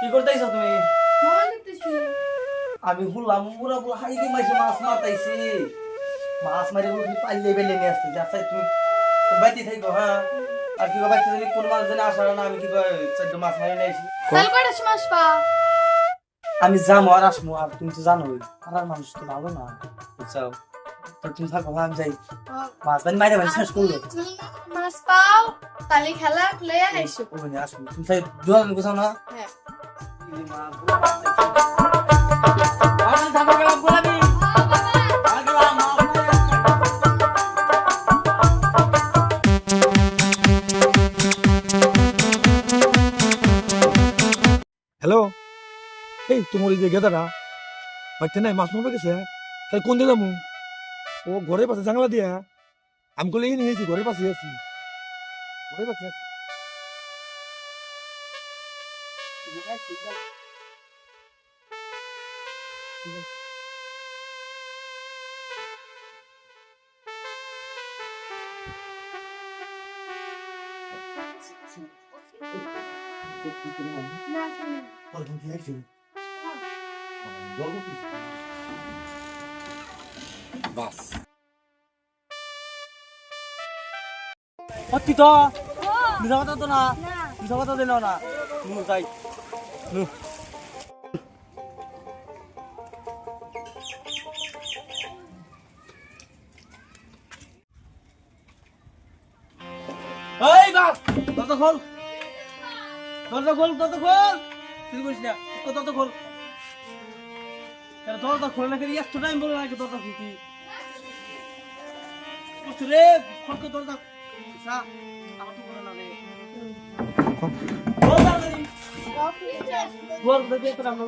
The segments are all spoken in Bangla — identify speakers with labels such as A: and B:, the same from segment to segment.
A: কি করতেছ তুমি? আমি হুলাম পুরা পুরা হাইকে মাইছে মাছ মারতাইছি। মাছ মারি কি পাইলে বেলে নিয়ে আসতে যাচ্ছে তুমি বাইতে থাকো হ্যাঁ? আর কি বাইতে কোন মাছ জানি আসার না আমি কি চোদ্দ মাছ মারি নিয়েছি
B: কাল কয়টা মাস পা
A: আমি যাব আর আসব আর তুমি তো জানোই আর মানুষ তো ভালো না বুঝছ তো তুমি থাকো হ্যাঁ, আমি যাই মাছ মারি মাইরে মারি শেষ করল
B: মাস পাও তাহলে খেলা লইয়া আইসো
A: ওখানে মানে আসব তুমি তাই জোয়ান গোছাও না
B: হ্যাঁ
C: তোমার এই যে গেদাটা বাড়িতে নাই মাছ মারবে গেছে তাই কোন দিকে যাব? ও ঘরের পাশে জাংলা দিয়া আমি কলে এই নিয়েছি ঘরের পাশে আছি। ঘরের পাশে আছি।
B: না কেন
C: বাস
A: সত্যি তো মিশা কথা তো না। মিশা কথা দিল না। নু যাই। নু এই বাস দরজা খোল। দরজা খোল দরজা খোল। তুই বলিস না দরজা খোল। কেন দরজা খোলে না কেন একটু টাইম বলে না দরজা খুলতি। রে খোলকে দরজা সা আমার তো করে না রে। খোল। তাড়াতাড়ি খোল দেখে তো আমরা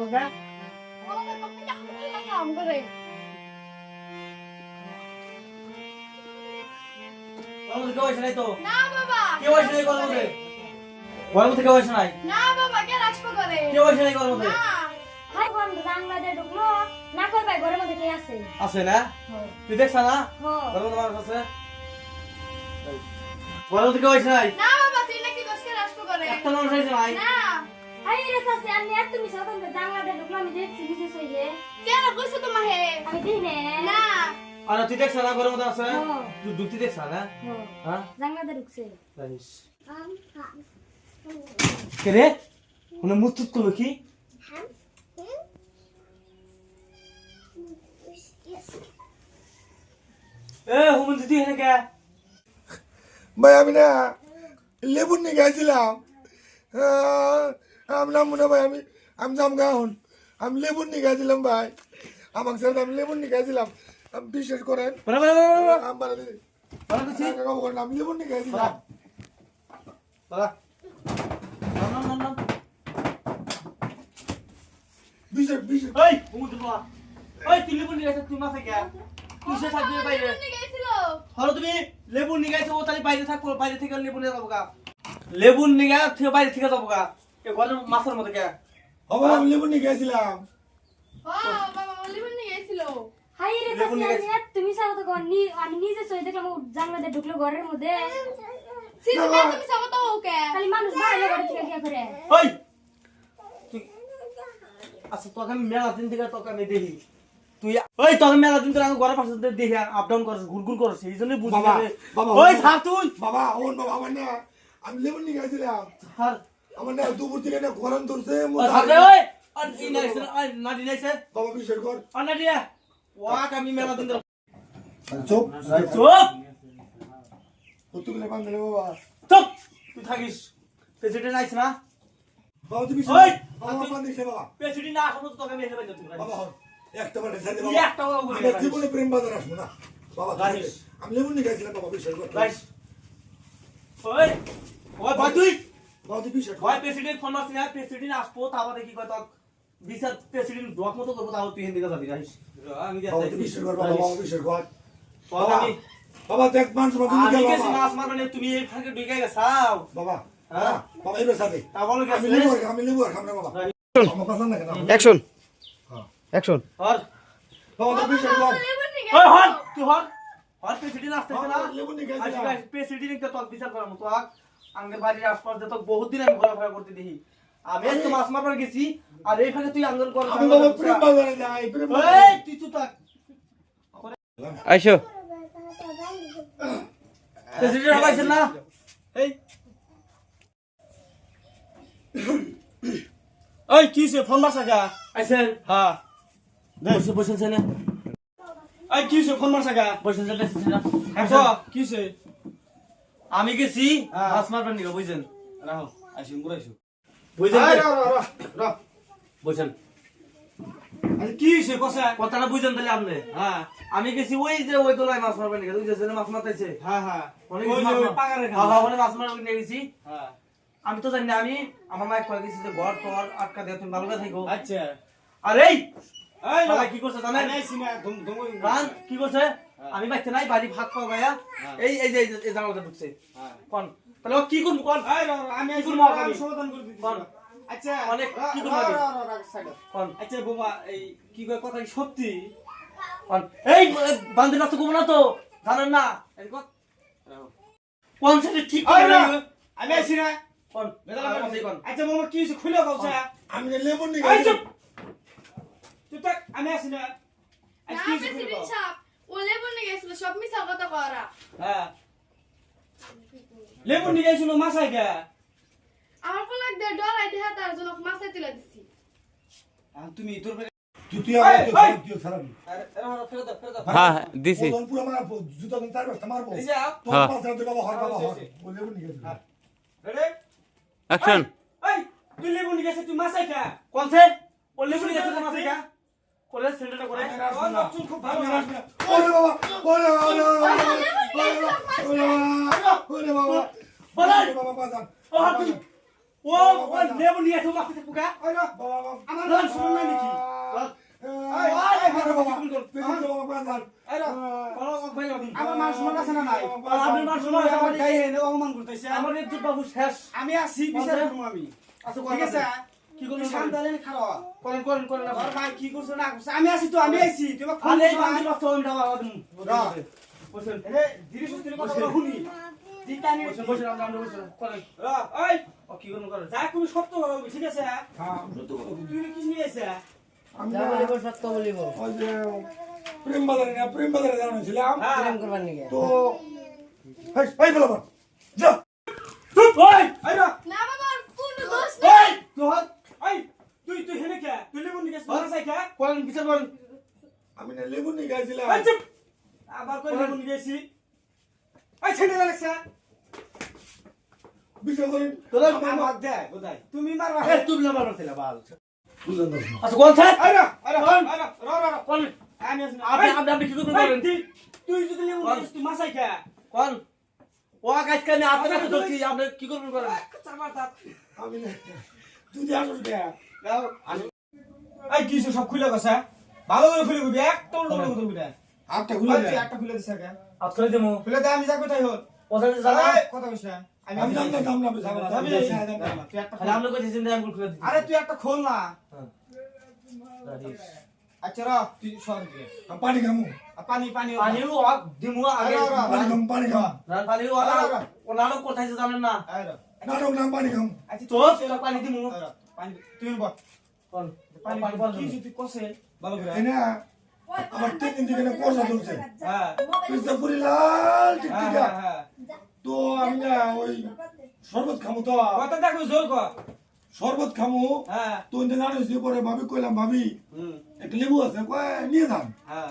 B: কাম করে
A: গরম থেকে হয়েছে নাই তো?
B: না বাবা।
A: কে হয়েছে নাই গরম থেকে থেকে হয়েছে নাই?
B: না বাবা কে রাখব করে?
A: কে হয়েছে নাই গরম
B: না।
D: হাই কোন বাংলাদেশ ঢুকলো। না কই ভাই ঘরের মধ্যে কে আছে?
A: আছে না? তুই দেখছ না?
D: হো
A: গরম তোমার আছে? গরম থেকে হয়েছে নাই?
B: না বাবা তুই নাকি দশকে রাখব করে
A: একটা মানুষ হয়েছে নাই?
B: না।
D: হাই রে সাসে আমি আর তুমি সাথে বাংলাদেশ ঢুকলো আমি দেখছি বুঝিস হইয়ে
B: কেন কইছো তোমাকে?
D: আমি দেখি না।
A: আর তুই দেখছ না গরম মধ্যে আছে?
D: হো
A: তুই দুটি দেখছ না? হ্যাঁ।
D: বাংলাদেশ ঢুকছে।
A: জানিস। কে রে? কোনো মুতুত করল কি? এ হুমন দিদি হেনে কে
C: ভাই আমি না লেবুর নিয়ে গেছিলাম। আমি নাম মনে ভাই আমি আমি যাম গাহন আমি লেবুর নিয়ে গেছিলাম ভাই। আমাকে স্যার আমি লেবুর নিয়ে গেছিলাম। আপনি বিশ্বাস করেন? আমি আমি লেবুর নিয়ে গেছিলাম। বিশ্বাস বিশ্বাস।
A: তুই লেবু নিয়ে তুই মাসে কে তুই সে থাকবি বাইরে? হলো তুমি লেবু নিয়ে গেছে ও তাহলে বাইরে থাকব বাইরে থেকে লেবু নিয়ে যাব গা লেবু নিয়ে গেছে বাইরে থেকে যাব গা এ ঘরের মাছের মধ্যে কে?
C: আমার আমি নিয়ে গেছিলাম।
A: লেবু নিয়ে
D: আর তুমি কোন নি আমি নিজে সই দেখলাম বাংলাদেশ ঢুকলো ঘরের মধ্যে।
B: তুমি সব তো ওকে।
D: খালি মানুষ বাইরে ঘরে। থেকে কি করে
A: আচ্ছা তোকে আমি মেলা দিন থেকে তোকে আমি দেখি। তুই ওই তোকে মেলা দিন আমি ঘরের পাশে দিয়ে দেখি আপ ডাউন করছিস ঘুর ঘুর করছিস এই জন্যই বুঝি
C: বাবা,
A: না।
C: বাবা,
A: ওই
C: বাবা।
A: থাক তুই!
C: বাবা ওন বাবা আমার না আমি লেবুর নিয়ে গেছিলাম।
A: থাক
C: আমার না দুপুর থেকে না গরম ধরছে
A: ও
C: মোর
A: থাক রে, ওই! আর এই নাইছে আর নাডি নাইছে
C: বাবা বিশ্বাস কর
A: আর নাডি রে। ওয়াক আমি মেলা দিন
C: চুপ
A: চুপ!
C: কতগুলো বান্ধলে বাবা?
A: চুপ! তুই থাকিস। প্রেসিডেন্ট আইছ না।
C: বাবা তুমি
A: ওই!
C: বাবা বান্ধিস বাবা।
A: প্রেসিডেন্ট না আসলে তোকে মেরে ফেলতে তুই
C: বাবা একটা সাথে
A: তুই
C: বাবা।
A: একটা কথা বলবি
C: আমার জীবনে প্রেম বাজার আসব না। বাবা। আমি লেবুর নিয়ে গেছিলাম বাবা বিশ্বাস কর।
A: ওই ওই ভাই তুই
C: বাবা তুই বিশ্বাস
A: ভাই প্রেসিডেন্ট ফোন মারছি না প্রেসিডেন্ট আসব তারপরে কি কয় তক বিচার প্রেসিডেন্ট ডক মতো করব তাও তুই হিন্দি কথা দিস আমি
C: বাবা বিশ্বাস কর বাবা বাবা বিশ্বাস কর।
A: তোকে
C: বাবা দেখ মানুষ বাবা তুমি
A: আমি
C: গেল বাবা।
A: মাছ মারবে তুমি এই ফাঁকে ঢুকে গেছাও।
C: বাবা
A: হ্যাঁ?
C: বাবা এবার সাথে।
A: তা বলো
C: আমি
A: গেছে
C: আমি লেবু আর বাবা। আমার কথা না কেন?
E: অ্যাকশন
C: হ্যাঁ।
E: অ্যাকশন
A: আর
C: বাবা তো
B: লেবুর নিগে
A: ওই হন তুই হন হন প্রেসিডেন্ট আসতেছে না? আজকে প্রেসিডেন্ট তো বিচার করার মতো আগ আঙ্গের বাড়ির আশপাশ তো বহুত দিন আমি ঘোরাফেরা করতে দেখি। আমি আজকে মাছ মারবার গেছি। আর এইখানে তুই আঙ্গন কর
C: আমি বাবা প্রেম বাজারে যাই প্রেম
A: এই তুই তো তাক
E: আইসো।
A: প্রেসিডেন্ট হবাইছেন না?
F: এই। ওই কি হইছে? ফোন মারছা গা
A: আইছেন
F: হ্যাঁ।
A: বসে
F: এই কি হইছে? হ্যাঁ কি? হইছে?
A: আমি গেছি
F: হ্যাঁ।
A: মাছ মারবার নিকে বুঝছেন?
F: রাহো আইসো মুরাইসো
A: বুঝছেন
F: এই র র র
A: বুঝছেন?
F: কি হইছে? কসা?
A: কথাটা বুঝছেন তাহলে আপনি।
F: হ্যাঁ।
A: আমি গেছি ওই যে ওই তোলায় মাছ মারবার ওই যে মাছ মারতেছে।
F: হ্যাঁ হ্যাঁ।
A: অনেক মাছ
F: পাগারে
A: হ্যাঁ, হ্যাঁ, ওখানে মাছ মারবার নিয়ে গেছি।
F: হ্যাঁ।
A: আমি তো জানি না আমি আমার মায়ের কয়ে গেছি যে ঘর তোর আটকা দিয়ে তুমি ভালো থাকো
F: আচ্ছা।
A: আর কি করছে জানেন?
F: আমি আইছি ধুম ধুম
A: গান কি করছে? আমি বাইতে নাই বাড়ি ভাগ
F: হ্যাঁ।
A: এই এই যে এই যে- ঢুকছে।
F: হ্যাঁ।
A: কোন। তাহলে কি করব কোন?
F: আমি
A: কি
F: আমি? সমাধান করে
A: কোন?
F: আচ্ছা
A: অনেক কি করব। কোন।
F: আচ্ছা এই কি কয় কথা কি সত্যি?
A: কোন। এই না তো? জানেন না?
F: এই
A: কোন। ঠিক
F: ওই
A: করে
F: না, আমি আইছি না
A: কোন।
F: বেদালা
A: আমার
F: মারছি।
A: কাছে কোন।
F: আচ্ছা কি হইছে? খুলে কওছা
C: আমি
F: তুই থাক আমি আছি না।
B: না
F: আজ কি হইছে খুলে
B: প্রেসিডেন্ট
F: কও
B: সাহেব ও লেবুর নিগে গেছিল সব মিছা কথা করা।
F: হ্যাঁ। লেবু নিয়ে গেছিল মাছাই গা।
B: আমার পোলাক দিয়ে ডরাই দেহা তার জন্য মাছে তুলে দিছি।
F: আর তুমি তোর
C: তুই তুই আমার তো! দিও খারাপ
F: আরে, আরে, ফেরত ফেরত দাও।
E: হ্যাঁ দিছি।
C: ওজন পুরো মারা জুতা দিন চার পাঁচটা মারবো।
F: এই যে।
C: তোর
E: হ্যাঁ।
C: পাশে তুই বাবা হয় বাবা হয়
F: হয়েছে,
C: ও লেবু নিয়ে গেছিলাম
F: Ready?
E: অ্যাকশন
F: এই, তুই লেবু নিয়ে গেছে, তুই মাছাই খা।
A: কোন সে বললে বলি গেছে তোমার থেকে করে সেন্টারটা করে
C: আমি রাখব
F: ওর
C: না।
F: লক্ষণ খুব ভালো।
C: ওরে বাবা ওরে বাবা ওরে বাবা ওরে বাবা ওরে বাবা
A: বলাই!
C: ওরে বাবা বাজান
A: ও তুই ও লেবু নিয়ে এসে মাছ পুকা
F: ওই
C: বাবা বাবা।
F: আমার নাম শুনুন না নাকি?
A: আমি
F: আছে বিচার করব আমি।
A: আচ্ছা
F: ঠিক আছে?
A: কি
F: হলে খারাপ হ।
A: করেন করেন করেন
F: ওর ভাই কি করছে না আমি আছি তো, আমি আইছি। তুই আমাকে ফোন
A: আরে
F: দিছ না?
A: বান্ধব রাস্তা আমি দাও আদম। বসেন।
F: এরে, ধীরে সুস্থিরে কথা বলো, শুনি। দিতানি
A: বসেন বসেন আমরা আমরা বসেন। করেন।
F: রা, এই,
A: ও কি করুন করেন।
F: যা কোনো সত্য কথা ঠিক আছে?
C: হ্যাঁ। সত্য কথা বলছি।
F: তুই কি নিয়ে আইছে?
C: আমি না ওই যে প্রেম বাজারে না প্রেম বাজারে জানাছিলাম। তো এই এই বলো বল। যা।
A: ওই
F: এই
B: না বাবা ওর দোষ নেই।
A: তোর
F: এই, তুই তুই হেনে কে? তুই লেবু নিয়ে গেছিস, মাছাই খা?
A: করেন বিচার করেন
C: আমি না লেবু নিয়ে গেছিলাম
F: চুপ! আবার কই লেবু নিয়ে গেছি? এই ছেলে লাগছে।
C: বিষয় করেন
A: তোরা
F: আমার দে, বোধহয়। তুমি মারবা
A: এ তুই না মারবার ছিল বাল আচ্ছা কোন স্যার
F: এই রা, এই রা, র।
A: কোন
F: আমি
A: আপনি আপনি আপনি কি করবেন করেন
F: তুই- যদি লেবু নিয়ে গেছিস, তুই মাছাই খা।
A: কোন ও আমি আপনার কাছে ধরছি আপনি কি করবেন করেন
F: চামার দাঁত।
C: আমি না তুই যে আসস কে
F: আমি- এই কি হইছে, সব খুলে গেছে? ভালো করে খুলে দিবি, একটা উল্টো উল্টো দিবি না।
C: হাতটা খুলে দে
F: একটা খুলে দিছে কে?
A: আজ করে দেবো
F: খুলে দে, আমি যা কোথায় হল।
A: জানা
F: এই, কথা কইস না। আমি
C: আমি
F: যাব
C: জানলাম
F: না,
C: যাব না,
F: যাবি
C: যাবি
F: না,
C: না,
F: যাবি
C: যাবি
F: না,
C: না।
F: তুই একটা খোল।
A: আপনি কইছেন আমি খুলে দিই
F: আরে তুই একটা খোল না।
A: হ্যাঁ।
F: আচ্ছা র তুই সর দিয়ে
C: পানি খামু।
F: পানি পানি
A: পানি ও দিমু আগে
F: আরে, আরে,
C: পানি খাম পানি খাম।
A: রান পানি ও ও কোথায় জানেন না।
C: নাটক নাম পানি খাম।
F: আচ্ছা
A: তো পানি দিমু।
F: আয় র, পানি তুই বল
A: কোন
F: পানি
A: পানি
F: পানি
A: বল
F: কি যদি কষে ভালো করে
C: এই না আমার তিন দিন থেকে না কোর্সা চলছে
F: হ্যাঁ
C: পিস্তা পুরি লাল
F: হ্যাঁ
C: টিকটিকা
F: হ্যাঁ হ্যাঁ
C: তো আমি না ওই শরবত খামু তো
F: কথা দেখো জোর কর
C: শরবত খামু
F: হ্যাঁ
C: তো ইন্দে জানিস পরে ভাবি কইলাম ভাবি
F: হুম
C: একটা লেবু আছে কয় নিয়ে যান
F: হ্যাঁ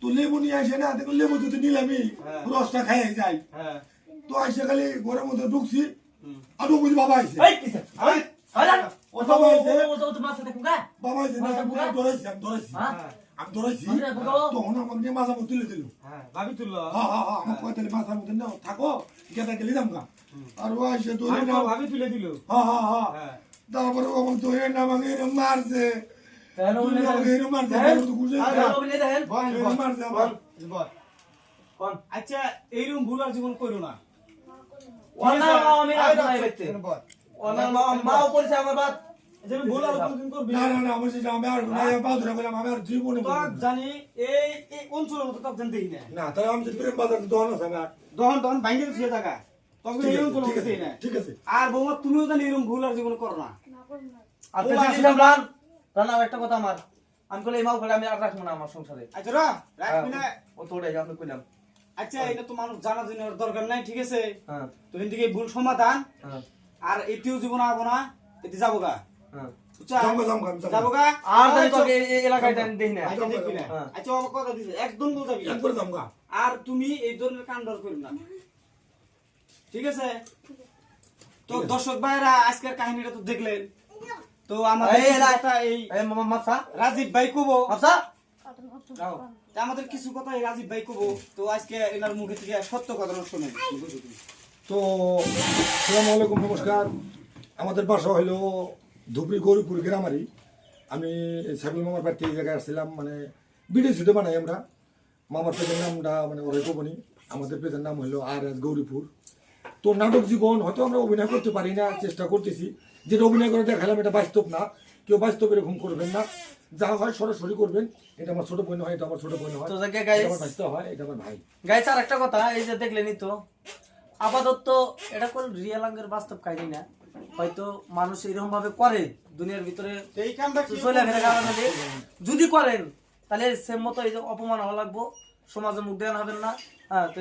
C: তো লেবু নিয়ে আসে না দেখো লেবু যদি নিলামি
F: হ্যাঁ।
C: রসটা খাই যাই
F: হ্যাঁ
C: তো আইসে খালি ঘরের মধ্যে ঢুকছি। আর বুঝি বাবা আইসে
A: হ্যাঁ মানে
F: হ্যাঁ
C: হ্যাঁ হ্যাঁ হ্যাঁ থাকো গেদা গেলে দাম গা আর ও আইসে ধরে
F: আমি ভাবি তুলে দিল
C: হ্যাঁ হ্যাঁ হ্যাঁ
F: হ্যাঁ
C: তারপরে ও আমাকে ধরে না আমাকে এরম মারছে
F: আচ্ছা এইরকম ভুল আর জীবন করো না
A: মা মা আমার বাদ
F: যে আমি ভুল আর কোনদিন করবি?
C: না না না আমার সেটা আমি আর না আমি বাধা করলাম আমি আর জীবনে
F: তো জানি এই এই অঞ্চলের মতো তখন দেখি না।
C: না তাহলে আমি যে প্রেম বাজার দোকান আছে আমার
F: দহন দহন ভাঙ্গে দিছে জায়গা তখন এই
C: আছে,
F: অঞ্চলের
C: ঠিক
F: মতো
C: আছে
F: দেখি না।
C: ঠিক আছে।
F: আর বৌমা তুমিও জানি এরকম ভুল আর জীবনে করো না।
A: আর রান রান একটা কথা আমার। আমি কইলে মাও আমি আর রাখব না আমার সংসারে।
F: আচ্ছা রা রাখবি না
A: ও কইলাম।
F: আচ্ছা এটা তো মানুষ জানা জানার দরকার নাই ঠিক আছে?
A: হ্যাঁ।
F: তো ভুল সমাধান।
A: হ্যাঁ।
F: আর এটিও জীবন আবো না এতে যাব গা
A: হ্যাঁ আর
F: আচ্ছা, আচ্ছা।
A: হ্যাঁ।
F: আচ্ছা, কথা আর তুমি এই ধরনের না। ঠিক আছে? তো দর্শক ভাইরা আজকের কাহিনীটা তো দেখলেন। তো আমাদের
A: এই, এই,
F: কথা এই
A: এই মামা মাছা
F: রাজীব ভাই কবো। আমাদের কিছু কথা এই রাজীব ভাই কবো। তো আজকে এনার মুখে থেকে সত্য কথাটা শোনেন।
C: তো সালাম আলাইকুম নমস্কার। আমাদের বাসা হলো ধুবড়ি গৌরীপুর গ্রামারি। আমি সাইকেল মামার এই জায়গায় আসছিলাম মানে ভিডিও ছুটে বানাই আমরা। মামার পেজের নামটা মানে ওরাই কবনি আমাদের পেজের নাম হলো আর এস গৌরীপুর। তো নাটক জীবন হয়তো আমরা অভিনয় করতে পারি না চেষ্টা করতেছি। যেটা অভিনয় করে দেখালাম এটা বাস্তব না। কেউ বাস্তব এরকম করবেন না। যা হয় সরাসরি করবেন। এটা আমার ছোট বোন হয় এটা আমার ছোট বোন হয়।
A: তো
C: হয় এটা আমার ভাই।
A: গাইস আর একটা কথা এই যে দেখলেনই তো আপাতত এটা কোন রিয়েল আঙ্গের বাস্তব কাহিনী না। হয়তো মানুষ এরকম ভাবে করে দুনিয়ার ভিতরে যদি করেন তাহলে সেম মতো এই যে অপমান হওয়া লাগবো সমাজে মুখ দেওয়া হবেন না। হ্যাঁ তো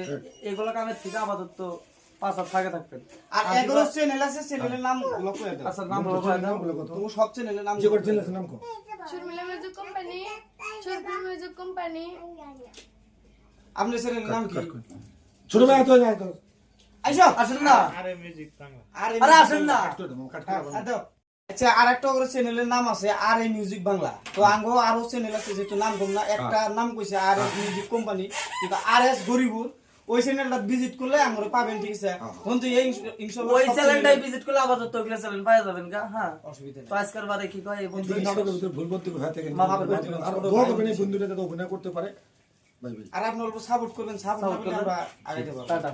A: এগুলো কামের থেকে আপাতত পাঁচ হাত থাকে থাকবেন।
F: আর এগুলো চ্যানেল আছে চ্যানেলের নামগুলো করে দাও।
A: আচ্ছা নাম বলো ভাই, নাম
F: তুমি সব চ্যানেলের নাম
C: যে করে চিনলেন নাম কো
B: Sharmila music company Sharmila music company
F: আপনার চ্যানেলের নাম কি?
C: ছোট ভাই তো যায় তো।
F: আইসো
A: আসেন না।
F: আরে
A: আরে আসেন না।
C: কাট করে দাও কাট করে
F: দাও। আচ্ছা আর একটা করে চ্যানেলের নাম আছে আর এ মিউজিক বাংলা। তো আঙ্গো আরও চ্যানেল আছে যেহেতু নাম কম না একটা নাম কইছে আর এস মিউজিক কোম্পানি কিন্তু আর এস গরিবুর ওই চ্যানেলটা ভিজিট করলে আমরা পাবেন ঠিক আছে? কিন্তু এই ইনশাআল্লাহ
A: ওই চ্যানেলটাই ভিজিট করলে আপাতত ওগুলো চ্যানেল পাওয়া যাবেন গা হ্যাঁ।
F: অসুবিধা নেই।
A: তো আজকের বারে কি কয় এই বন্ধু?
C: যদি নাটকের ভিতরে ভুল করতে হয় থেকে আর দোয়া করবেন এই বন্ধুরা যাতে অভিনয় করতে পারে।
F: আর আপনি অল্প সাপোর্ট করবেন সাপোর্ট করলে। আমরা
A: টাটা।